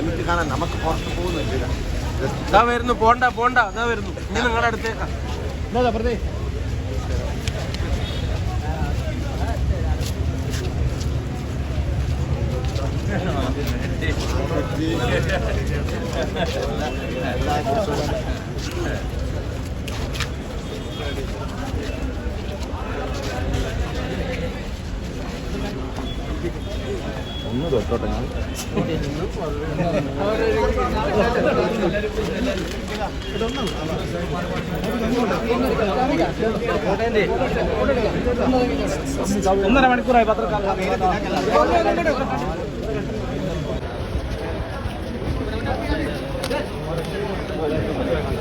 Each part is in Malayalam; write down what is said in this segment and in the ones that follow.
എനിക്ക് കാണാൻ നമുക്ക് പുറത്ത് പോകുന്നില്ല ഇതാ വരുന്നു പോണ്ട പോണ്ട. ഇതാ വരുന്നു ഇനി നിങ്ങളുടെ അടുത്തേക്കാ ഒന്ന് തൊട്ടോട്ടെ ഞാൻ. ഒന്നര മണിക്കൂറായി പത്രക്കാർ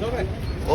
Sobre.